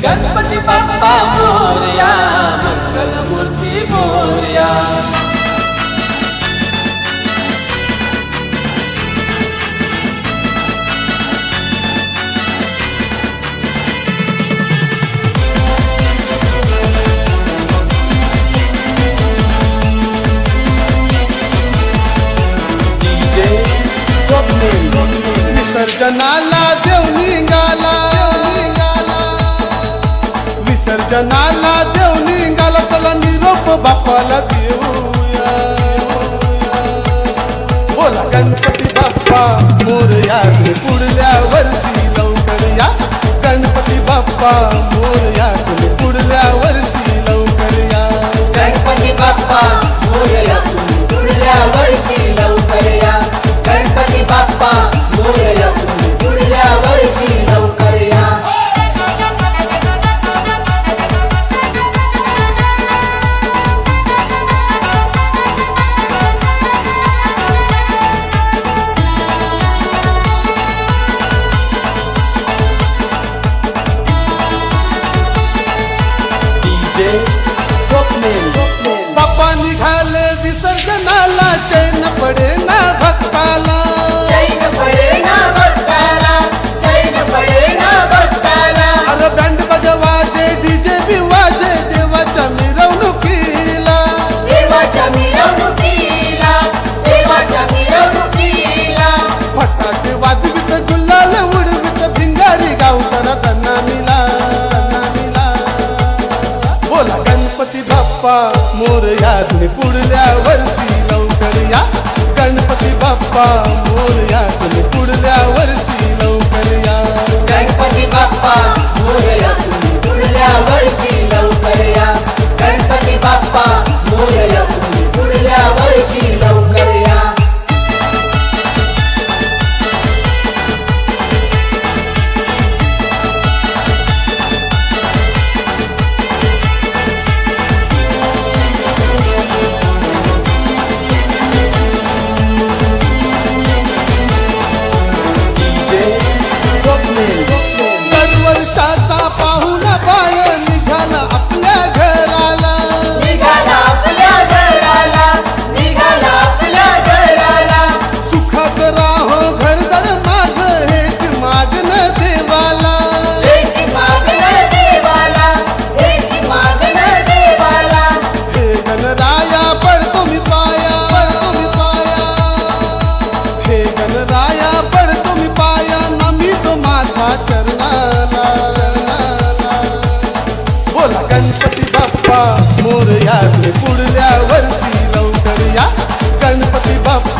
Ganpati Bapak Mulia. 的男。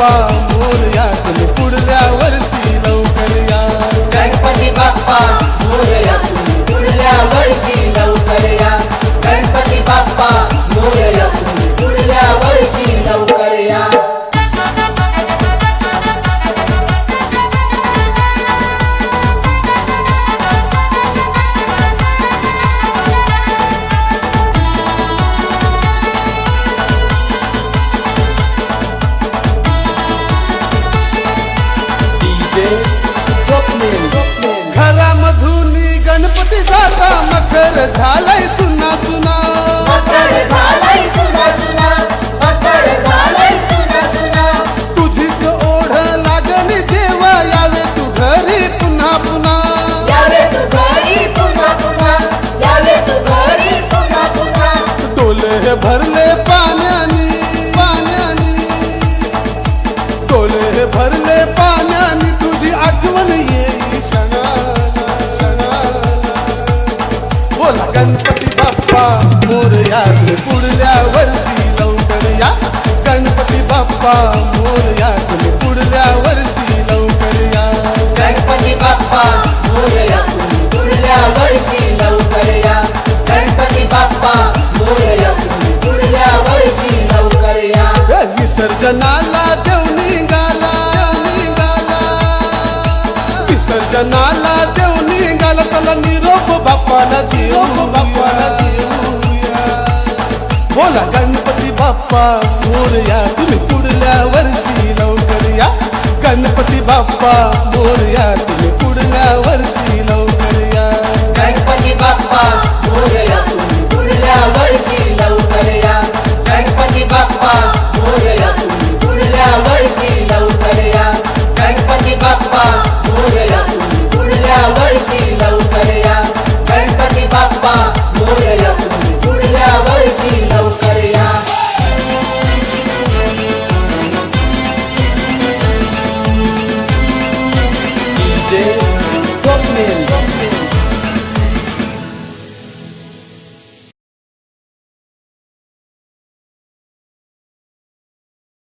Bappa Morya तुम्ही पुढल्या वर्षी लवकर या. गणपती बाप्पा मोरया झालंय सु गणपती बाप्पा मोरया पुढल्या वर्षी लवकर या. गणपती बाप्पा मोरया तुम्ही पुढल्या वर्षी लवकर या. गणपती बाप्पा मोरया तुम्ही पुढल्या वर्षी लवकर या. गणपती बाप्पा मोरया तुम्ही पुढल्या वर्षी लवकर या. विसर्जनाला देव निघाला. विसर्जनाला बाप्पा मोरया तुम्ही पुढल्या वर्षी लवकर या गणपती बाप्पा मोरया DJ Sou